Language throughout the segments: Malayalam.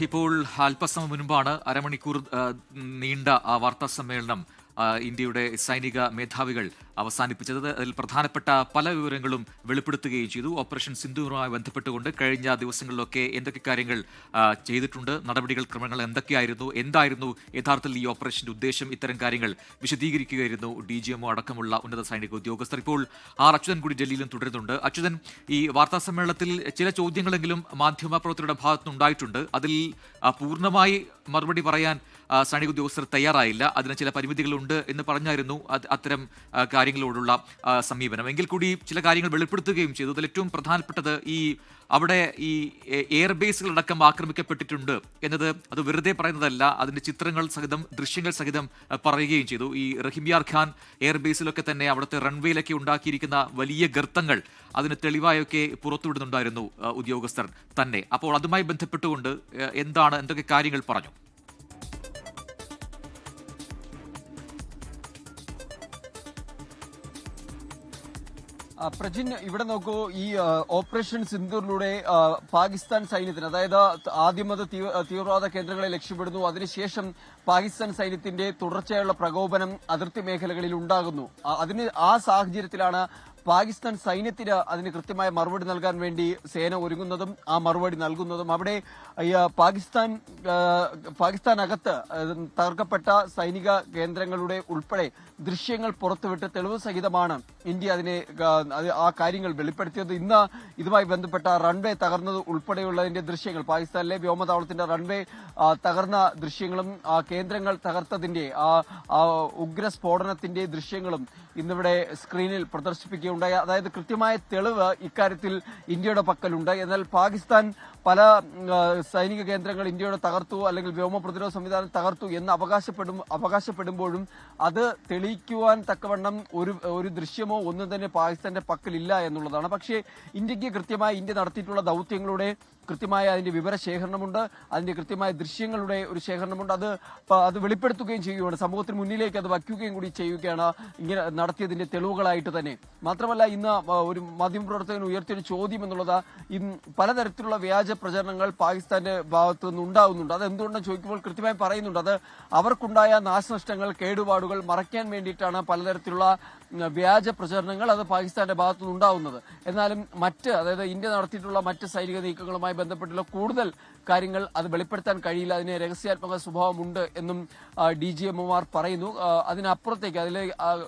ഇപ്പോൾ അല്പസമയം മുൻപാണ് അരമണിക്കൂർ നീണ്ട ആ വാർത്താ സമ്മേളനം ഇന്ത്യയുടെ സൈനിക മേധാവികൾ അവസാനിപ്പിച്ചത്. അതിൽ പ്രധാനപ്പെട്ട പല വിവരങ്ങളും വെളിപ്പെടുത്തുകയും ചെയ്തു. ഓപ്പറേഷൻ സിന്ധുവുമായി ബന്ധപ്പെട്ടുകൊണ്ട് കഴിഞ്ഞ ദിവസങ്ങളിലൊക്കെ എന്തൊക്കെ കാര്യങ്ങൾ ചെയ്തിട്ടുണ്ട്? നടപടികൾ ക്രമങ്ങൾ എന്തൊക്കെയായിരുന്നു? എന്തായിരുന്നു? യഥാർത്ഥത്തിൽ ഈ ഓപ്പറേഷന്റെ ഉദ്ദേശം? ഇത്തരം കാര്യങ്ങൾ വിശദീകരിക്കുകയായിരുന്നു ഡി ജി എംഒ അടക്കമുള്ള ഉന്നത സൈനിക ഉദ്യോഗസ്ഥർ. ഇപ്പോൾ ആർ അച്യുതൻ കൂടി ഡൽഹിയിലും തുടരുന്നുണ്ട്. അച്യുതൻ ഈ വാർത്താ സമ്മേളനത്തിൽ ചില ചോദ്യങ്ങളെങ്കിലും മാധ്യമപ്രവർത്തകരുടെ ഭാഗത്തുനിന്നുണ്ടായിട്ടുണ്ട്. അതിൽ പൂർണമായി മറുപടി പറയാൻ സൈനിക ഉദ്യോഗസ്ഥർ തയ്യാറായില്ല. അതിന് ചില പരിമിതികളുണ്ട് എന്ന് പറഞ്ഞായിരുന്നു അത് അത്തരം കാര്യങ്ങളോടുള്ള സമീപനം. എങ്കിൽ കൂടി ചില കാര്യങ്ങൾ വെളിപ്പെടുത്തുകയും ചെയ്തു. അതിൽ ഏറ്റവും പ്രധാനപ്പെട്ടത് ഈ അവിടെ ഈ എയർബേസുകളടക്കം ആക്രമിക്കപ്പെട്ടിട്ടുണ്ട് എന്നത് അത് വെറുതെ പറയുന്നതല്ല. അതിന്റെ ചിത്രങ്ങൾ സഹിതം ദൃശ്യങ്ങൾ സഹിതം പറയുകയും ചെയ്തു. ഈ റഹിമിയാർ ഖാൻ എയർബേസിലൊക്കെ തന്നെ അവിടുത്തെ റൺവേയിലൊക്കെ ഉണ്ടാക്കിയിരിക്കുന്ന വലിയ ഗർത്തങ്ങൾ അതിന് തെളിവായൊക്കെ പുറത്തുവിടുന്നുണ്ടായിരുന്നു ഉദ്യോഗസ്ഥർ തന്നെ. അപ്പോൾ അതുമായി ബന്ധപ്പെട്ടുകൊണ്ട് എന്താണ് എന്തൊക്കെ കാര്യങ്ങൾ പറഞ്ഞു? പ്രജിൻ ഇവിടെ നോക്കൂ ഈ ഓപ്പറേഷൻ സിന്ദൂറിലൂടെ പാകിസ്ഥാൻ സൈന്യത്തിന് അതായത് ആദ്യമത തീവ്രവാദ കേന്ദ്രങ്ങളെ ലക്ഷ്യമിടുന്നു അതിനുശേഷം പാകിസ്ഥാൻ സൈന്യത്തിന്റെ തുടർച്ചയായുള്ള പ്രകോപനം അതിർത്തി മേഖലകളിൽ ഉണ്ടാകുന്നു. അതിന് ആ സാഹചര്യത്തിലാണ് പാകിസ്ഥാൻ സൈന്യത്തിന് അതിന് കൃത്യമായ മറുപടി നൽകാൻ വേണ്ടി സേന ഒരുങ്ങുന്നതും ആ മറുപടി നൽകുന്നതും അവിടെ പാകിസ്ഥാൻ പാകിസ്ഥാൻ അകത്ത് തകർക്കപ്പെട്ട സൈനിക കേന്ദ്രങ്ങളുടെ ഉൾപ്പെടെ ദൃശ്യങ്ങൾ പുറത്തുവിട്ട് തെളിവ് സഹിതമാണ് ഇന്ത്യ അതിനെ ആ, കാര്യങ്ങൾ വെളിപ്പെടുത്തിയത്. ഇന്ന് ഇതുമായി ബന്ധപ്പെട്ട റൺവേ തകർന്നത് ഉൾപ്പെടെയുള്ളതിന്റെ ദൃശ്യങ്ങൾ പാകിസ്ഥാനിലെ വ്യോമതാവളത്തിന്റെ റൺവേ തകർന്ന ദൃശ്യങ്ങളും കേന്ദ്രങ്ങൾ തകർത്തതിന്റെ ഉഗ്ര സ്ഫോടനത്തിന്റെ ദൃശ്യങ്ങളും ഇന്നിവിടെ സ്ക്രീനിൽ പ്രദർശിപ്പിക്കുകയുണ്ടായി അതായത് കൃത്യമായ തെളിവ് ഇക്കാര്യത്തിൽ ഇന്ത്യയുടെ പക്കലുണ്ട്. എന്നാൽ പാകിസ്ഥാൻ പല സൈനിക കേന്ദ്രങ്ങൾ ഇന്ത്യയുടെ തകർത്തു അല്ലെങ്കിൽ വ്യോമ പ്രതിരോധ സംവിധാനം തകർത്തു എന്ന് അവകാശപ്പെടും അവകാശപ്പെടുമ്പോഴും അത് തെളിയിക്കുവാൻ തക്കവണ്ണം ഒരു ഒരു ദൃശ്യമോ ഒന്നും തന്നെ പാകിസ്ഥാന്റെ പക്കലില്ല എന്നുള്ളതാണ്. പക്ഷേ ഇന്ത്യയ്ക്ക് കൃത്യമായി ഇന്ത്യ നടത്തിയിട്ടുള്ള ദൗത്യങ്ങളുടെ കൃത്യമായ അതിന്റെ വിവരശേഖരണമുണ്ട് അതിന്റെ കൃത്യമായ ദൃശ്യങ്ങളുടെ ഒരു ശേഖരണമുണ്ട്. അത് അത് വെളിപ്പെടുത്തുകയും ചെയ്യുകയാണ് സമൂഹത്തിന് മുന്നിലേക്ക് അത് വയ്ക്കുകയും കൂടി ചെയ്യുകയാണ് ഇങ്ങനെ നടത്തിയതിന്റെ തെളിവുകളായിട്ട് തന്നെ. മാത്രമല്ല ഇന്ന് ഒരു മാധ്യമപ്രവർത്തകൻ ഉയർത്തിയൊരു ചോദ്യം എന്നുള്ളത് ഇന്ന് പലതരത്തിലുള്ള വ്യാജ പ്രചരണങ്ങൾ പാകിസ്ഥാന്റെ ഭാഗത്തു നിന്ന് ഉണ്ടാകുന്നുണ്ട് അത് എന്തുകൊണ്ടെന്ന് ചോദിക്കുമ്പോൾ കൃത്യമായി പറയുന്നുണ്ട്. അത് അവർക്കുണ്ടായ നാശനഷ്ടങ്ങൾ കേടുപാടുകൾ മറയ്ക്കാൻ വേണ്ടിയിട്ടാണ് പലതരത്തിലുള്ള വ്യാജ പ്രചരണങ്ങൾ അത് പാകിസ്ഥാന്റെ ഭാഗത്തുനിന്ന് ഉണ്ടാവുന്നത്. എന്നാലും മറ്റ് അതായത് ഇന്ത്യ നടത്തിയിട്ടുള്ള മറ്റ് സൈനിക നീക്കങ്ങളുമായി ബന്ധപ്പെട്ടുള്ള കൂടുതൽ കാര്യങ്ങൾ അത് വെളിപ്പെടുത്താൻ കഴിയില്ല. അതിന് രഹസ്യാത്മക സ്വഭാവമുണ്ട് എന്നും ഡി ജി എംഒമാർ പറയുന്നു. അതിനപ്പുറത്തേക്ക് അതിലെ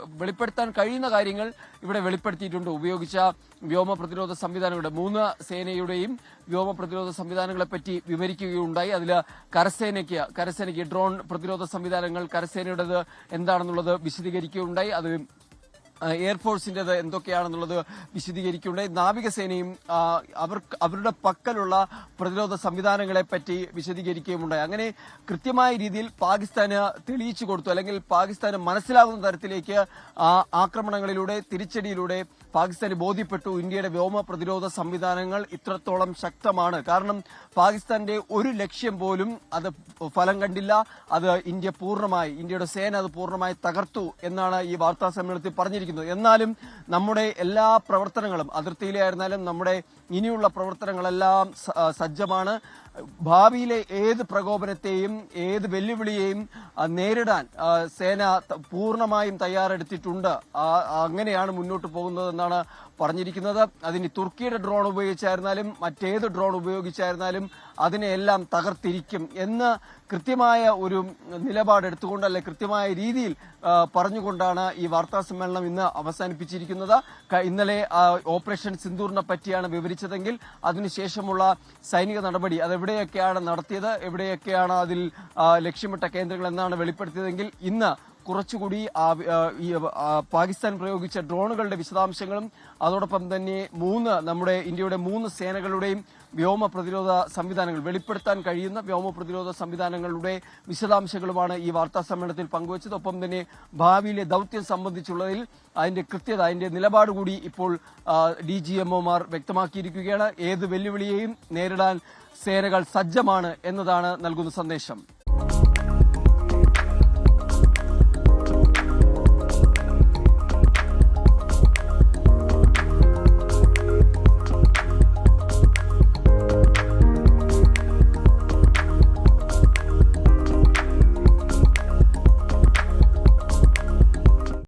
വെളിപ്പെടുത്താൻ കഴിയുന്ന കാര്യങ്ങൾ ഇവിടെ വെളിപ്പെടുത്തിയിട്ടുണ്ട്. ഉപയോഗിച്ച വ്യോമ പ്രതിരോധ സംവിധാനങ്ങളുടെ മൂന്ന് സേനയുടെയും വ്യോമ പ്രതിരോധ സംവിധാനങ്ങളെ പറ്റി വിവരിക്കുകയുണ്ടായി. അതിൽ കരസേനയ്ക്ക് കരസേനയ്ക്ക് ഡ്രോൺ പ്രതിരോധ സംവിധാനങ്ങൾ കരസേനയുടേത് എന്താണെന്നുള്ളത് വിശദീകരിക്കുകയുണ്ടായി. അത് ആ, എയർഫോഴ്സിന്റേത് എന്തൊക്കെയാണെന്നുള്ളത് വിശദീകരിക്കുകയുണ്ടായി നാവികസേനയും ആ, അവർക്ക് അവരുടെ പക്കലുള്ള പ്രതിരോധ സംവിധാനങ്ങളെ പറ്റി വിശദീകരിക്കുകയുമുണ്ടായി. അങ്ങനെ കൃത്യമായ രീതിയിൽ പാകിസ്ഥാന് തെളിയിച്ചു കൊടുത്തു. അല്ലെങ്കിൽ പാകിസ്ഥാന് മനസ്സിലാകുന്ന തരത്തിലേക്ക് ആക്രമണങ്ങളിലൂടെ തിരിച്ചടിയിലൂടെ പാകിസ്ഥാന് ബോധ്യപ്പെട്ടു. ഇന്ത്യയുടെ വ്യോമ പ്രതിരോധ സംവിധാനങ്ങൾ ഇത്രത്തോളം ശക്തമാണ്. കാരണം പാകിസ്ഥാന്റെ ഒരു ലക്ഷ്യം പോലും അത് ഫലം കണ്ടില്ല. അത് ഇന്ത്യ പൂർണമായി ഇന്ത്യയുടെ സേന അത് പൂർണമായി തകർത്തു എന്നാണ് ഈ വാർത്താ സമ്മേളനത്തിൽ പറഞ്ഞിരിക്കുന്നത്. എന്നാലും നമ്മുടെ എല്ലാ പ്രവർത്തനങ്ങളും അതിർത്തിയിലായിരുന്നാലും നമ്മുടെ ഇനിയുള്ള പ്രവർത്തനങ്ങളെല്ലാം സജ്ജമാണ്. ഭാവിയിലെ ഏത് പ്രകോപനത്തെയും ഏത് വെല്ലുവിളിയെയും നേരിടാൻ സേന പൂർണമായും തയ്യാറെടുത്തിട്ടുണ്ട്. അങ്ങനെയാണ് മുന്നോട്ട് പോകുന്നതെന്നാണ് പറഞ്ഞിരിക്കുന്നത്. അതിന് തുർക്കിയുടെ ഡ്രോൺ ഉപയോഗിച്ചായിരുന്നാലും മറ്റേത് ഡ്രോൺ ഉപയോഗിച്ചായിരുന്നാലും അതിനെയെല്ലാം തകർത്തിരിക്കും എന്ന് കൃത്യമായ ഒരു നിലപാടെടുത്തുകൊണ്ട് അല്ലെ കൃത്യമായ രീതിയിൽ പറഞ്ഞുകൊണ്ടാണ് ഈ വാർത്താ സമ്മേളനം ഇന്ന് അവസാനിപ്പിച്ചിരിക്കുന്നത്. ഇന്നലെ ഓപ്പറേഷൻ സിന്ദൂറിനെ പറ്റിയാണ് വിവരിച്ചതെങ്കിൽ അതിനുശേഷമുള്ള സൈനിക നടപടി അത് എവിടെയൊക്കെയാണ് നടത്തിയത്? എവിടെയൊക്കെയാണ് അതിൽ ലക്ഷ്യമിട്ട കേന്ദ്രങ്ങൾ എന്നാണ് വെളിപ്പെടുത്തിയതെങ്കിൽ ഇന്ന് കുറച്ചുകൂടി പാകിസ്ഥാൻ പ്രയോഗിച്ച ഡ്രോണുകളുടെ വിശദാംശങ്ങളും അതോടൊപ്പം തന്നെ മൂന്ന് നമ്മുടെ ഇന്ത്യയുടെ മൂന്ന് സേനകളുടെയും വ്യോമ പ്രതിരോധ സംവിധാനങ്ങൾ വെളിപ്പെടുത്താൻ കഴിയുന്ന വ്യോമ പ്രതിരോധ സംവിധാനങ്ങളുടെ വിശദാംശങ്ങളുമാണ് ഈ വാർത്താ സമ്മേളനത്തിൽ പങ്കുവച്ചത്. ഒപ്പം തന്നെ ഭാവിയിലെ ദൗത്യം സംബന്ധിച്ചുള്ളതിൽ അതിന്റെ കൃത്യത അതിന്റെ നിലപാട് കൂടി ഇപ്പോൾ ഡി ജി എംഒമാർ വ്യക്തമാക്കിയിരിക്കുകയാണ്. ഏത് വെല്ലുവിളിയെയും നേരിടാൻ സേനകൾ സജ്ജമാണ് എന്നതാണ് നൽകുന്ന സന്ദേശം.